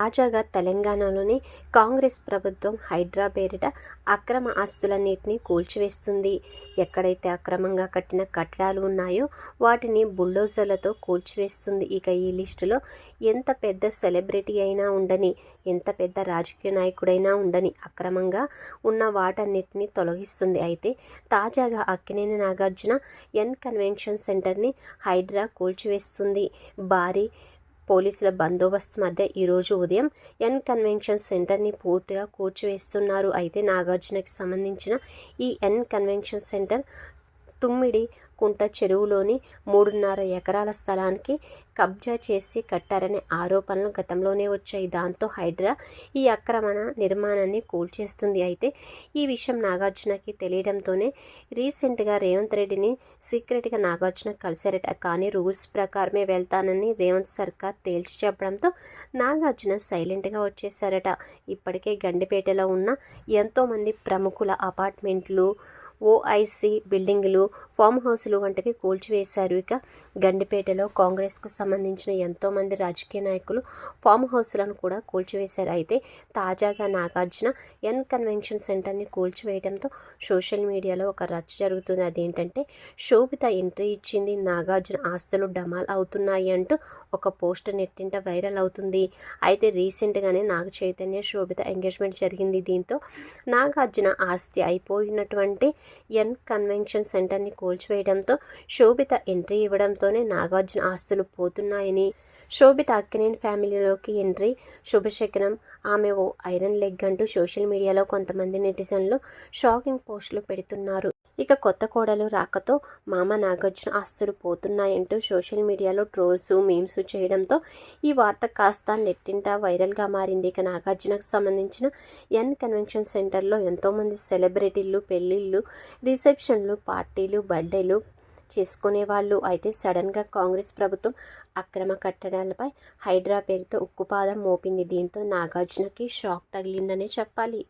తాజాగా తెలంగాణలోని కాంగ్రెస్ ప్రభుత్వం హైడ్రా పేరిట అక్రమ ఆస్తులన్నింటినీ కూల్చివేస్తుంది. ఎక్కడైతే అక్రమంగా కట్టిన కట్టడాలు ఉన్నాయో వాటిని బుల్డోజర్లతో కూల్చివేస్తుంది. ఇక ఈ లిస్టులో ఎంత పెద్ద సెలబ్రిటీ అయినా ఉండని ఎంత పెద్ద రాజకీయ నాయకుడైనా ఉండని అక్రమంగా ఉన్న వాటన్నిటిని తొలగిస్తుంది. అయితే తాజాగా అక్కినేని నాగార్జున ఎన్ కన్వెన్షన్ సెంటర్ని హైడ్రా కూల్చివేస్తుంది. భారీ పోలీసుల బందోబస్తు మధ్య ఈరోజు ఉదయం ఎన్ కన్వెన్షన్ సెంటర్ని పూర్తిగా కూర్చివేస్తున్నారు. అయితే నాగార్జునకి సంబంధించిన ఈ ఎన్ కన్వెన్షన్ సెంటర్ తుమ్మిడి కుంట చెరువులోని మూడున్నర ఎకరాల స్థలానికి కబ్జా చేసి కట్టారనే ఆరోపణలు గతంలోనే వచ్చాయి. దాంతో హైడ్రా ఈ ఆక్రమణ నిర్మాణాన్ని కూల్చేస్తుంది. అయితే ఈ విషయం నాగార్జునకి తెలియడంతోనే రీసెంట్గా రేవంత్ రెడ్డిని సీక్రెట్గా నాగార్జున కలిశారట. కానీ రూల్స్ ప్రకారమే వెళ్తానని రేవంత్ సర్కార్ తేల్చి చెప్పడంతో నాగార్జున సైలెంట్గా వచ్చేసారట ఇప్పటికే గండిపేటలో ఉన్న ఎంతోమంది ప్రముఖుల అపార్ట్మెంట్లు ఓఐసి బిల్డింగులు ఫామ్ హౌస్లు వంటివి కూల్చివేశారు. ఇక గండిపేటలో కాంగ్రెస్కు సంబంధించిన ఎంతోమంది రాజకీయ నాయకులు ఫామ్ హౌస్లను కూడా కూల్చివేశారు. అయితే తాజాగా నాగార్జున ఎన్ కన్వెన్షన్ సెంటర్ని కూల్చివేయడంతో సోషల్ మీడియాలో ఒక రచ్చ జరుగుతుంది. అదేంటంటే శోభిత ఎంట్రీ ఇచ్చింది నాగార్జున. ఆస్తులు డమాల్ అవుతున్నాయి అంటూ ఒక పోస్ట్ నెట్టింట వైరల్ అవుతుంది. అయితే రీసెంట్గానే నాగ చైతన్య శోభిత ఎంగేజ్మెంట్ జరిగింది. దీంతో నాగార్జున ఆస్తి అయిపోయినటువంటి ఎన్ కన్వెన్షన్ సెంటర్ని కూల్చివేయడంతో శోభిత ఎంట్రీ పేరుతోనే నాగార్జున ఆస్తులు పోతున్నాయని శోభిత అక్కినేని ఫ్యామిలీలోకి ఎంట్రీ శుభశకనం. ఆమె ఓ ఐరన్ లెగ్ అంటూ సోషల్ మీడియాలో కొంతమంది నెటిజన్లు షాకింగ్ పోస్టులు పెడుతున్నారు. ఇక కొత్త కోడలు రాకతో మామ నాగార్జున ఆస్తులు పోతున్నాయంటూ సోషల్ మీడియాలో ట్రోల్స్ మీమ్స్ చేయడంతో ఈ వార్త కాస్త నెట్టింట వైరల్గా మారింది. ఇక నాగార్జునకు సంబంధించిన ఎన్ కన్వెన్షన్ సెంటర్లో ఎంతోమంది సెలబ్రిటీలు పెళ్ళిళ్ళు రిసెప్షన్లు పార్టీలు బర్త్డేలు చేసుకునే వాళ్ళు అయితే సడన్గా కాంగ్రెస్ ప్రభుత్వం అక్రమ కట్టడాలపై హైడ్రా పేరుతో ఉక్కుపాదం మోపింది. దీంతో నాగార్జునకి షాక్ తగిలిందనే చెప్పాలి.